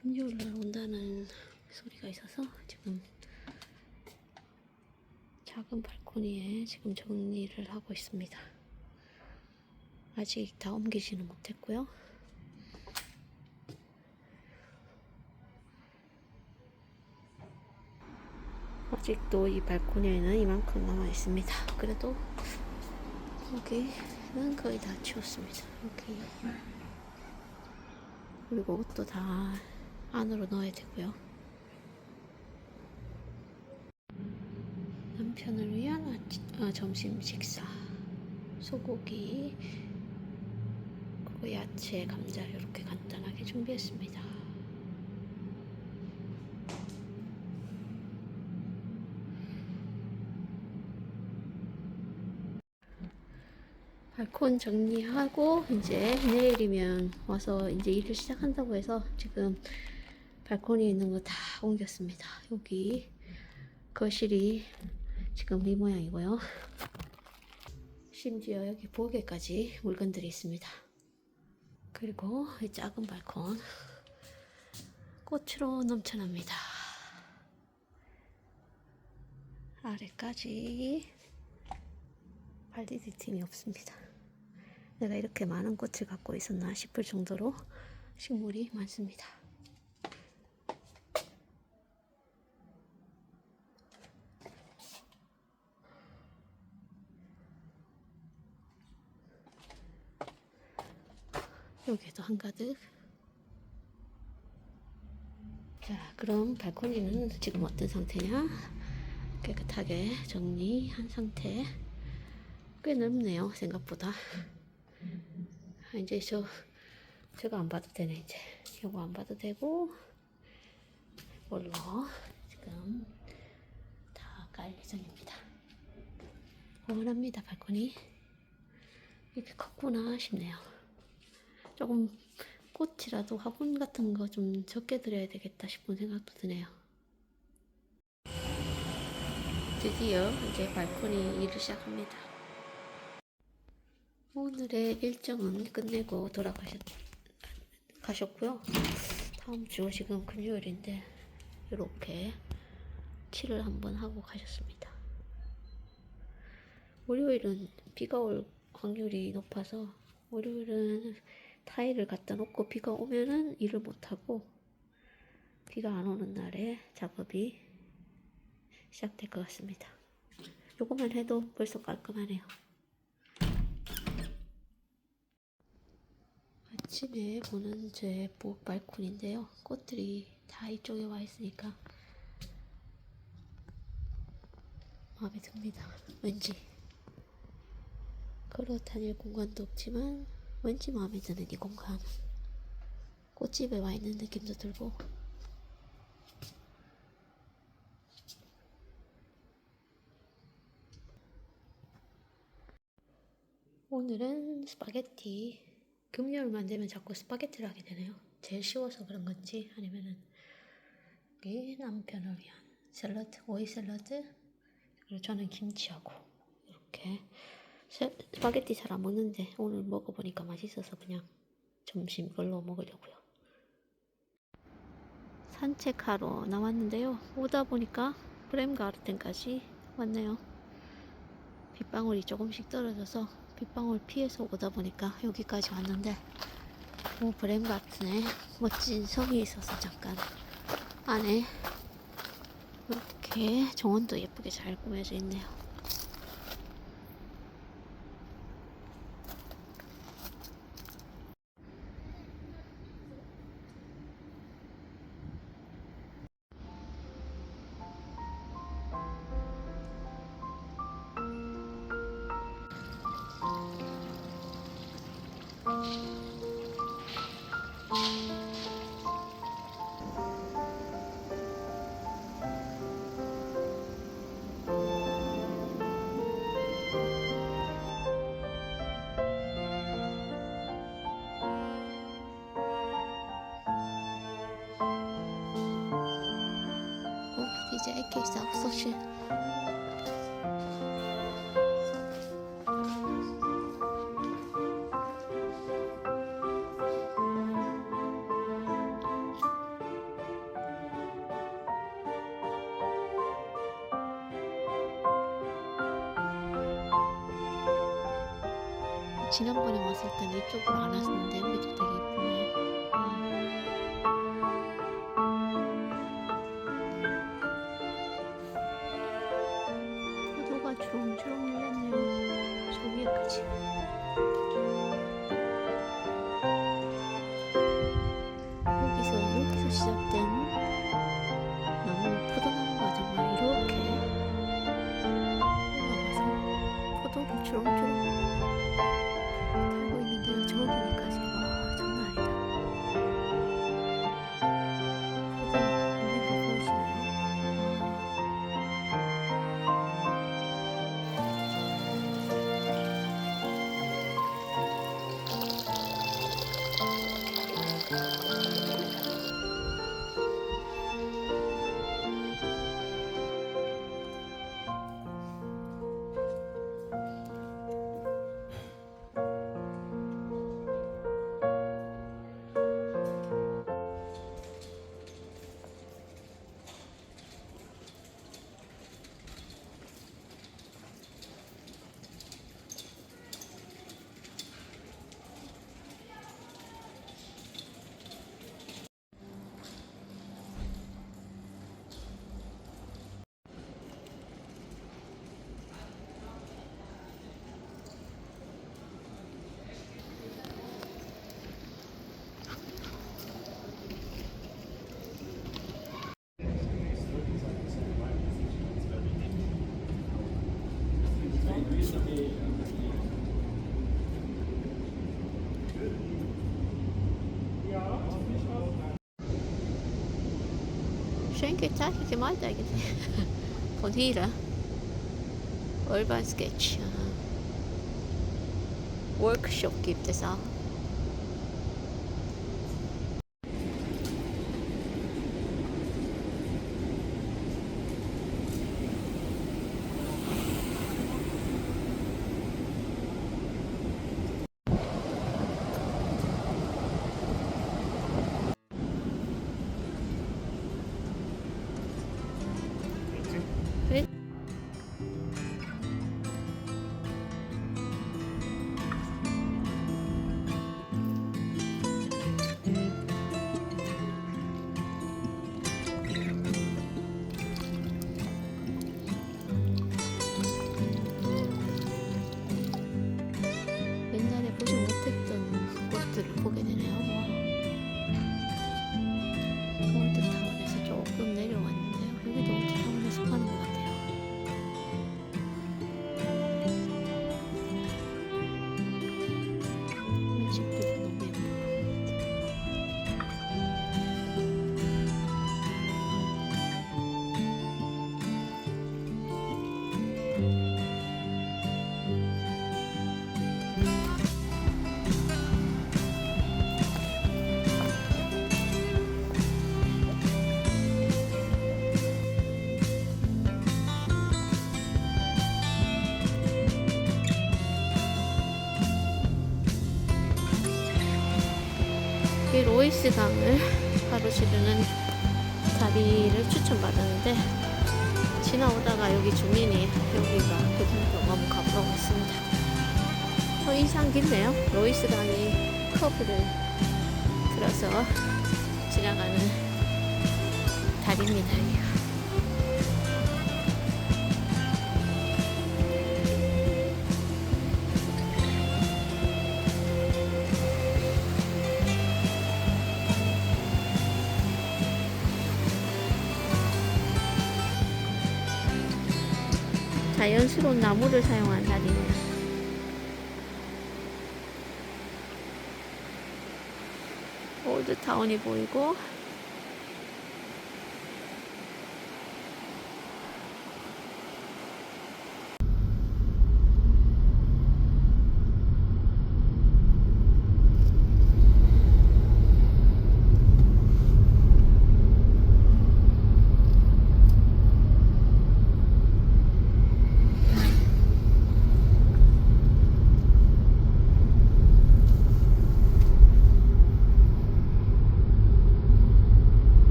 금요일 날 온다는 소리가 있어서 지금 작은 발코니에 지금 정리를 하고 있습니다. 아직 다 옮기지는 못했고요. 아직도 이 발코니에는 이만큼 남아 있습니다. 그래도 여기는 거의 다 치웠습니다. 여기 그리고 옷도 다 안으로 넣어야 되고요. 남편을 위한 아치, 어, 점심 식사 소고기 그리고 야채, 감자 이렇게 간단하게 준비했습니다. 발콘 정리하고 이제 내일이면 와서 이제 일을 시작한다고 해서 지금 발코니에 있는 거 다 옮겼습니다. 여기 거실이 지금 이 모양이고요. 심지어 여기 부엌에까지 물건들이 있습니다. 그리고 이 작은 발콘 꽃으로 넘쳐납니다. 아래까지 발디딜 틈이 없습니다. 내가 이렇게 많은 꽃을 갖고 있었나 싶을 정도로 식물이 많습니다. 여기도 한가득. 자, 그럼 발코니는 지금 어떤 상태냐? 깨끗하게 정리한 상태. 꽤 넓네요, 생각보다. 아, 이제 저, 저거 안 봐도 되네, 이제. 이거 안 봐도 되고, 이걸로 지금 다 깔 예정입니다. 원합니다, 발코니. 이렇게 컸구나 싶네요. 조금 꽃이라도 화분 같은 거 좀 적게 드려야 되겠다 싶은 생각도 드네요. 드디어 이제 발코니 일을 시작합니다. 오늘의 일정은 끝내고 돌아가셨, 가셨고요. 다음 주 지금 금요일인데, 이렇게 칠을 한번 하고 가셨습니다. 월요일은 비가 올 확률이 높아서, 월요일은 타일을 갖다 놓고 비가 오면은 일을 못하고, 비가 안 오는 날에 작업이 시작될 것 같습니다. 요거만 해도 벌써 깔끔하네요. 아침에 보는 제 부엌 발코니인데요. 꽃들이 다 이쪽에 와 있으니까 마음에 듭니다. 왠지 걸어 다닐 공간도 없지만 왠지 마음에 드는 이 공간. 꽃집에 와 있는 느낌도 들고 오늘은 스파게티. 금요일만 되면 자꾸 스파게티를 하게 되네요. 제일 쉬워서 그런 건지 아니면은 여기 남편을 위한 샐러드, 오이 샐러드. 그리고 저는 김치하고 이렇게 세- 스파게티 잘 안 먹는데 오늘 먹어보니까 맛있어서 그냥 점심 이걸로 먹으려고요. 산책하러 나왔는데요. 오다 보니까 브렘가르텐까지 왔네요. 빗방울이 조금씩 떨어져서 빗방울 피해서 오다 보니까 여기까지 왔는데 뭐 브렘가르텐에 멋진 성이 있어서 잠깐 안에 이렇게 정원도 예쁘게 잘 꾸며져 있네요. DJ 에게진짜웃어 왔을 때는 이쪽으로 안 왔었는데 여기도 되게 이쁘네. 음. 포도가 주렁주렁 열렸네요. 저기까지. 여기서 여기서 시작된 나무 포도나무가 정말 이렇게 올라가서 포도를 주렁주렁 달고 있는데요. 저기까지 Schön geteilt gemalt eigentlich. Von hier. Urban Sketch. Aha. Workshop gibt es auch. 이 로이스 강을 가로지르는 다리를 추천받았는데 지나오다가 여기 주민이 여기가 그대로 너무 가보라고 했습니다. 어, 인상 깊네요. 로이스 강이 커브를 들어서 지나가는 다리입니다. 자연스러운 나무를 사용한 다리네요. 올드타운이 보이고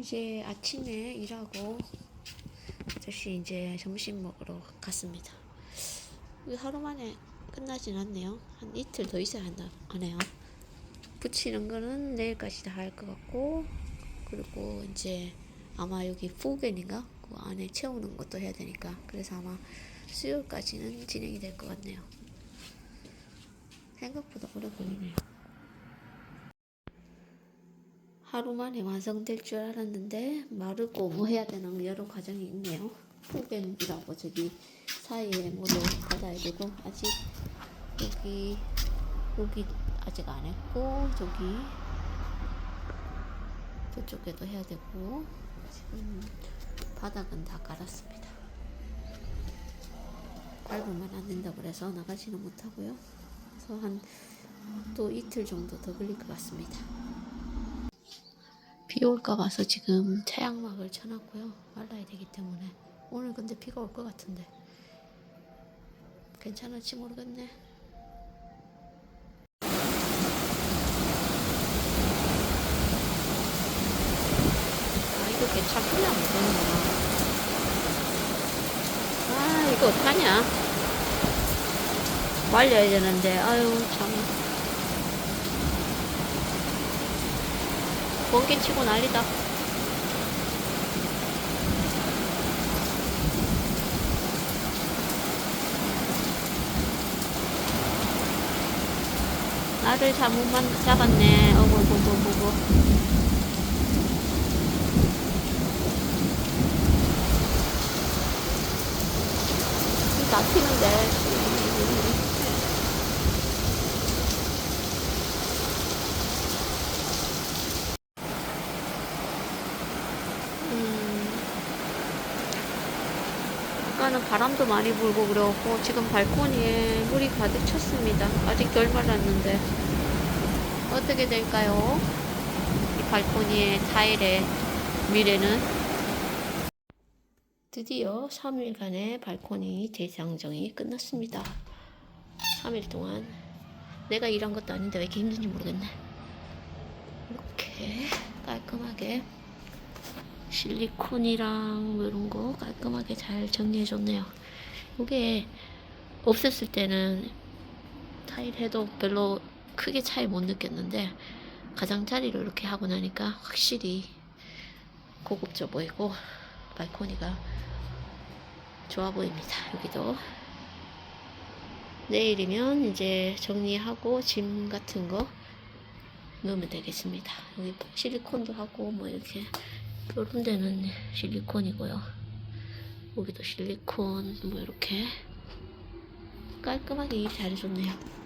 이제 아침에 일하고 아저씨 이제 점심 먹으러 갔습니다. 이거 하루 만에 끝나진 않네요. 한 이틀 더 있어야 한다 하네요. 붙이는 거는 내일까지 다 할 것 같고 그리고 이제 아마 여기 포겐인가 그 안에 채우는 것도 해야 되니까 그래서 아마 수요일까지는 진행이 될 것 같네요. 생각보다 오래 걸리네요. 하루 만에 완성될 줄 알았는데 마르고 뭐 해야 되는 여러 과정이 있네요. 포겐이라고 저기 사이에 뭐도 받아야 되고 아직 여기 여기 아직 안 했고 저기 저쪽에도 해야 되고 지금 바닥은 다 깔았습니다. 밟으면 안 된다고 그래서 나가지는 못하고요. 그래서 한 또 이틀 정도 더 걸릴 것 같습니다. 비 올까 봐서 지금 태양막을 쳐놨고요. 말라야 되기 때문에 오늘 근데 비가 올 것 같은데 괜찮을지 모르겠네. 아 이거 괜찮구나. 아 이거 어떡하냐 말려야 되는데 아유 참 번개 치고 난리다. 나를 잘못만 잡았네. 어구구구구구. 다 튀는데 음, 아까는 바람도 많이 불고 그래갖고 지금 발코니에 물이 가득 찼습니다. 아직 덜 말랐는데 어떻게 될까요? 이 발코니의 타일의 미래는 드디어 3일간의 발코니 대장정이 끝났습니다. 3일 동안 내가 일한 것도 아닌데 왜 이렇게 힘든지 모르겠네. 이렇게 깔끔하게 실리콘이랑 뭐 이런 거 깔끔하게 잘 정리해 줬네요. 이게 없앴을 때는 타일 해도 별로 크게 차이 못 느꼈는데 가장자리로 이렇게 하고 나니까 확실히 고급져 보이고 발코니가 좋아 보입니다. 여기도 내일이면 이제 정리하고 짐 같은 거 넣으면 되겠습니다. 여기 실리콘도 하고 뭐 이렇게 요런 데는 실리콘이고요. 여기도 실리콘 뭐 이렇게 깔끔하게 일 잘해줬네요.